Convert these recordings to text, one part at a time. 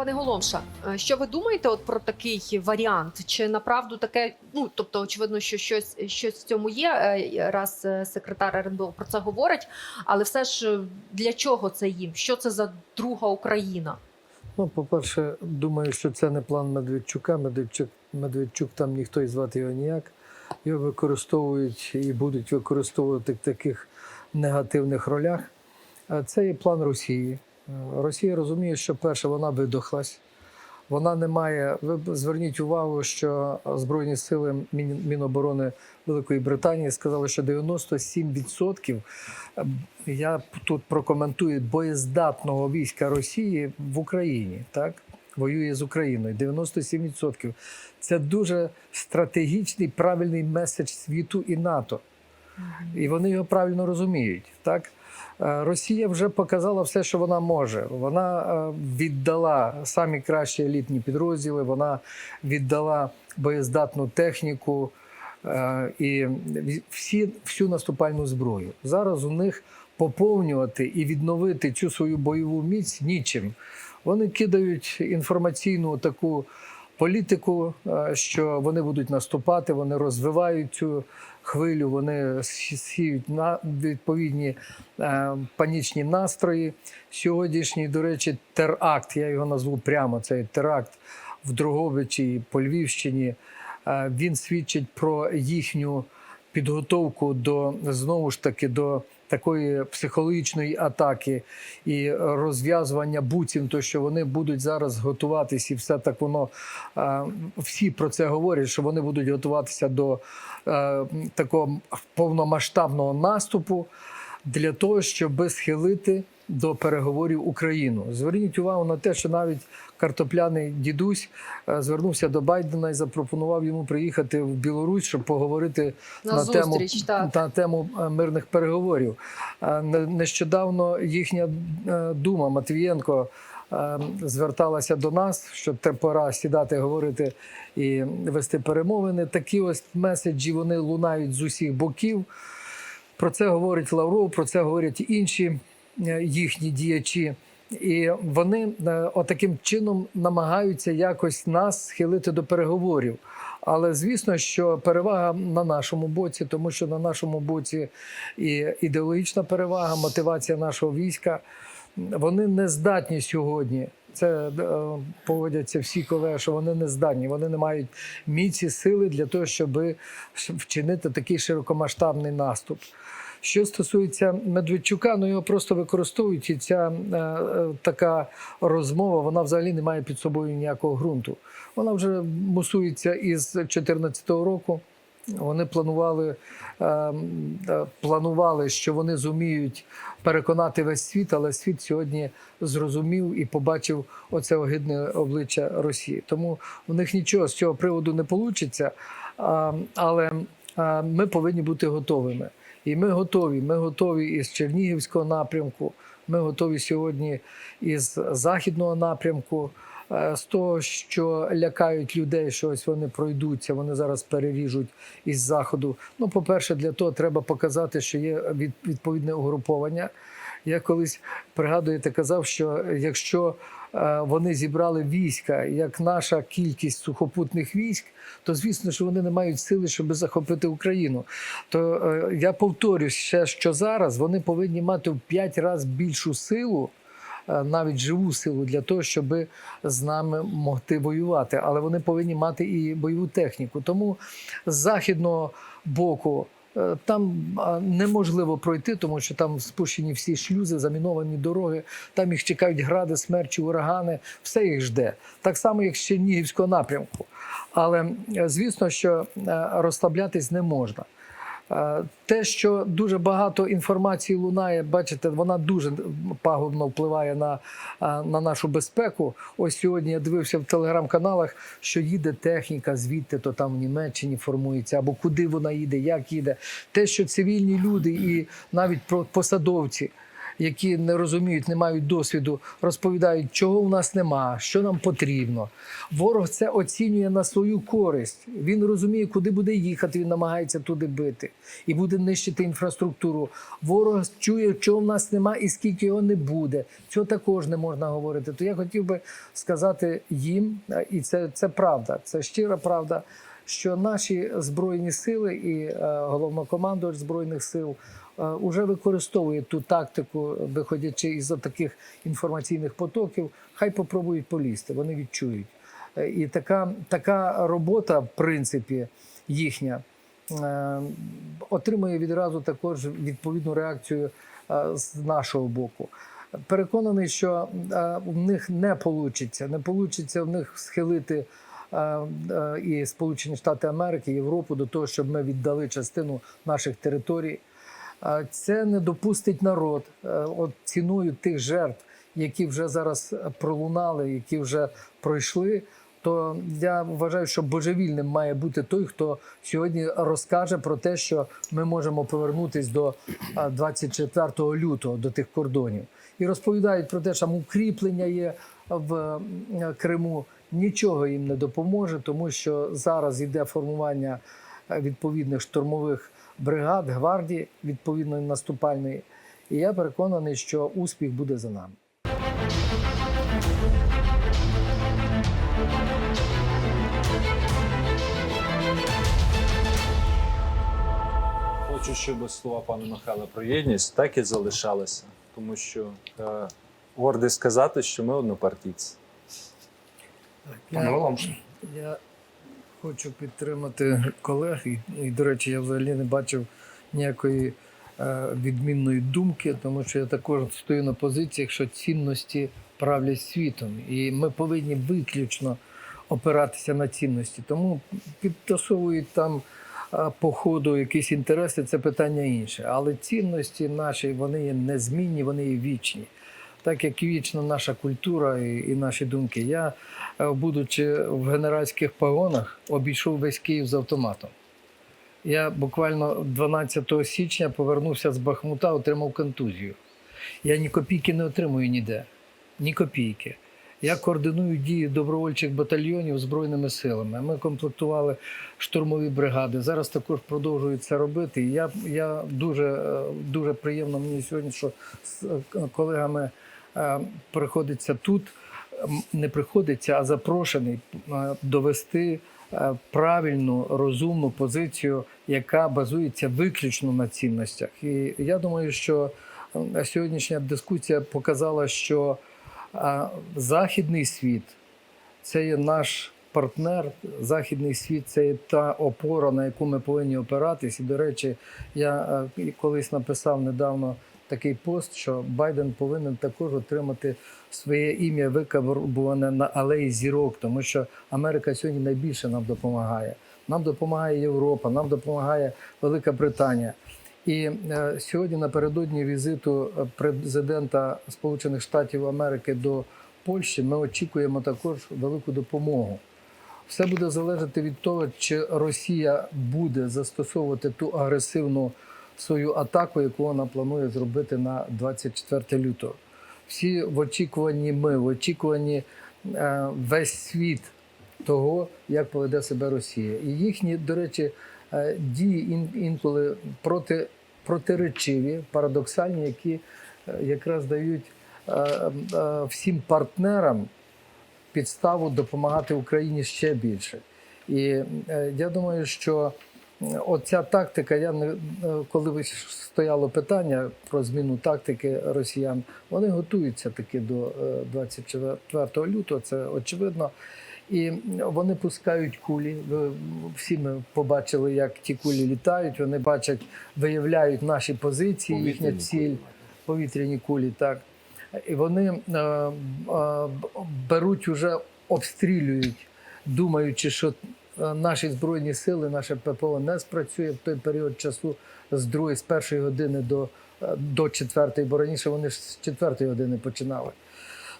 Пане Голомша, е, що ви думаєте от про такий варіант? Чи направду таке? Ну тобто, очевидно, що щось щось в цьому є, е, раз е, секретар РНБО про це говорить. Але все ж для чого це їм? Що це за друга Україна? Ну, по-перше, думаю, що це не план Медведчука. Медведчук, Медведчук там ніхто і звати його ніяк. Його використовують і будуть використовувати в таких негативних ролях. Це є план Росії. Росія розуміє, що перше вона видохлась. Вона не має. Ви зверніть увагу, що Збройні сили Міноборони Великої Британії сказали, що 97% е, я тут прокоментую боєздатного війська Росії в Україні, так воює з Україною. 97%. Це дуже стратегічний правильний меседж світу і НАТО. І вони його правильно розуміють. Так? Е, Росія вже показала все, що вона може. Вона е, віддала самі кращі елітні підрозділи, вона віддала боєздатну техніку е, і всі, всю наступальну зброю. Зараз у них поповнювати і відновити цю свою бойову міць нічим. Вони кидають інформаційну таку політику, е, що вони будуть наступати, вони розвивають цю хвилю, вони сіють на відповідні е, панічні настрої. Сьогоднішній, до речі, теракт, я його назву прямо, цей теракт в Дрогобичі по Львівщині. е, Він свідчить про їхню підготовку до знову ж таки до такої психологічної атаки і розв'язування буцім, то що вони будуть зараз готуватись, і все так воно всі про це говорять, що вони будуть готуватися до такого повномасштабного наступу для того, щоб схилити до переговорів Україну. Зверніть увагу на те, що навіть картопляний дідусь е, звернувся до Байдена і запропонував йому приїхати в Білорусь, щоб поговорити На на, тему, зустріч, так. на тему е, мирних переговорів. Е, Нещодавно їхня дума Матвієнко зверталася до нас, що те пора сідати, говорити і вести перемовини. Такі ось меседжі вони лунають з усіх боків. Про це говорить Лавров, про це говорять інші їхні діячі. І вони е, отаким чином намагаються якось нас схилити до переговорів. Але звісно, що перевага на нашому боці, тому що на нашому боці і ідеологічна перевага, мотивація нашого війська. Вони не здатні сьогодні. Це е, поводяться всі колеги, що вони не здатні. Вони не мають міці сили для того, щоб вчинити такий широкомасштабний наступ. Що стосується Медведчука, ну його просто використовують, і ця е, е, така розмова вона взагалі не має під собою ніякого ґрунту. Вона вже мусується із 2014 року. Вони планували, е, планували, що вони зуміють переконати весь світ, але світ сьогодні зрозумів і побачив оце огидне обличчя Росії. Тому у них нічого з цього приводу не вийде, але ми повинні бути готовими. І ми готові. Ми готові із Чернігівського напрямку. Ми готові сьогодні із західного напрямку. Е, З того, що лякають людей, що ось вони пройдуться, вони зараз переріжуть із заходу. Ну, по-перше, для того треба показати, що є від- відповідне угруповання. Я колись пригадуєте, казав, що якщо е, вони зібрали війська, як наша кількість сухопутних військ, то звісно, що вони не мають сили, щоб захопити Україну. То е, я повторюсь ще, що зараз вони повинні мати в 5 разів більшу силу е, навіть живу силу для того, щоб з нами могти воювати. Але вони повинні мати і бойову техніку. Тому з західного боку. Е, Там неможливо пройти, тому що там спущені всі шлюзи, заміновані дороги. Там їх чекають гради, смерчі, урагани. Все їх жде. Так само, як з Чернігівського напрямку. Але е, звісно, що е, розслаблятись не можна. Те, що дуже багато інформації лунає, бачите, вона дуже пагубно впливає на, на нашу безпеку. Ось сьогодні я дивився в телеграм-каналах, що їде техніка звідти, то там в Німеччині формується, або куди вона їде, як їде. Те, що цивільні люди і навіть посадовці. Які не розуміють, не мають досвіду, розповідають, чого у нас нема, що нам потрібно. Ворог це оцінює на свою користь. Він розуміє, куди буде їхати, він намагається туди бити і буде нищити інфраструктуру. Ворог чує, чого в нас нема і скільки його не буде. Цього також не можна говорити. То я хотів би сказати їм, і це, це правда, це щира правда, що наші збройні сили і е, головнокомандувач збройних сил вже використовує ту тактику, виходячи із таких інформаційних потоків. Хай попробують полізти, вони відчують. Е, І така, така робота, в принципі, їхня е, отримує відразу також відповідну реакцію е, з нашого боку. Переконаний, що е, в них не вийде, не вийде в них схилити е, е, і Сполучені Штати Америки, Європу до того, щоб ми віддали частину наших територій. Е, Це не допустить народ Е, от ціною тих жертв, які вже зараз пролунали, які вже пройшли. То я вважаю, що божевільним має бути той, хто сьогодні розкаже про те, що ми можемо повернутися до а, 24 лютого, до тих кордонів, і розповідають про те, що там укріплення є в Криму. Нічого їм не допоможе, тому що зараз йде формування е, відповідних штурмових бригад, гвардії відповідної наступальної. І я переконаний, що успіх буде за нами. Хочу, щоб слова пана Михайла про єдність так і залишалися, тому що е, гордий сказати, що ми однопартійці. Пане Валом, Я хочу підтримати колег, і, і, до речі, я взагалі не бачив ніякої е, відмінної думки, тому що я також стою на позиціях, що цінності правлять світом, і ми повинні виключно опиратися на цінності. Тому підтасовують там е, по ходу якісь інтереси, це питання інше. Але цінності наші вони є незмінні, вони є вічні. Так як вічна наша культура і, і наші думки. Я, е, будучи в генеральських погонах, обійшов весь Київ з автоматом. Я буквально 12 січня повернувся з Бахмута, отримав контузію. Я ні копійки не отримую ніде. Ні копійки. Я координую дії добровольчих батальйонів Збройними силами. Ми комплектували штурмові бригади. Зараз також продовжують це робити. І я, я дуже, е, дуже приємно мені сьогодні, що з е, колегами приходиться тут. Не приходиться, а запрошений е, довести е, правильну, розумну позицію, яка базується виключно на цінностях. І я думаю, що е, сьогоднішня дискусія показала, що е, західний світ це є наш партнер. Західний світ це є та опора, на яку ми повинні опиратись. І, до речі, я е, колись написав недавно такий пост, що Байден повинен також отримати своє ім'я викарбуване на алеї зірок, тому що Америка сьогодні найбільше нам допомагає. Нам допомагає Європа, нам допомагає Велика Британія. І е, сьогодні напередодні візиту е, президента Сполучених Штатів Америки до Польщі ми очікуємо також велику допомогу. Все буде залежати від того, чи Росія буде застосовувати ту агресивну свою атаку, яку вона планує зробити на 24 лютого. Всі в очікуванні ми, в очікуванні е, весь світ того, як поведе себе Росія. І їхні, до речі, е, дії ін, інколи проти, протиречиві, парадоксальні, які е, якраз дають всім партнерам підставу допомагати Україні ще більше. І я думаю, що оця тактика, я не е, коли ви стояло питання про зміну тактики росіян, вони готуються таки до е, 24 лютого, це очевидно. І вони пускають кулі. Всі ми побачили, як ті кулі літають. Вони бачать, виявляють наші позиції, їхня ціль, кулі. повітряні кулі, так. І вони е, е, беруть уже обстрілюють, думаючи, що е, наші збройні сили, наше ППО не спрацює в той період часу з другої, з першої години до, е, до четвертої, бо раніше вони ж з четвертої години починали.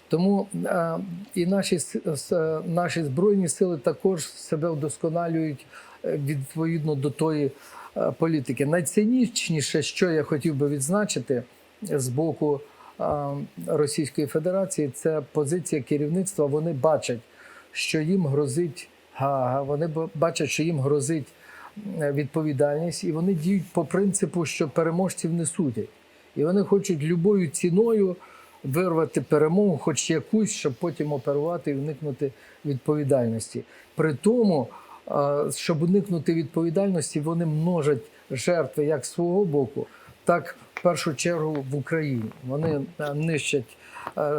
Тому е, і наші, е, наші збройні сили також себе вдосконалюють е, відповідно до тої е, політики. Найцинічніше, що я хотів би відзначити, з боку Російської Федерації це позиція керівництва. Вони бачать, що їм грозить Вони бачать, що їм грозить е, відповідальність, і вони діють по принципу, що переможців не судять. І вони хочуть любою ціною вирвати перемогу, хоч якусь, щоб потім оперувати і уникнути відповідальності. При тому, е, щоб уникнути відповідальності, вони множать жертви як з свого боку, так в першу чергу в Україні. Вони е, нищать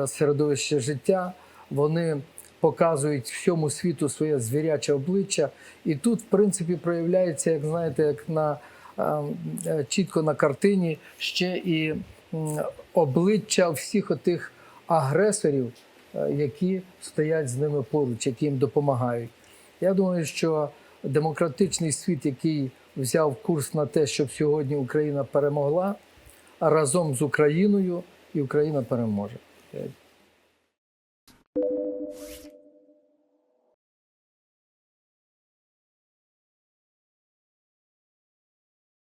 середовище життя, вони показують всьому світу своє звіряче обличчя. І тут, в принципі, проявляється, як знаєте, як на е, чітко на картині ще і обличчя всіх отих агресорів, е, які стоять з ними поруч, які їм допомагають. Я думаю, що демократичний світ, який взяв курс на те, щоб сьогодні Україна перемогла разом з Україною, і Україна переможе.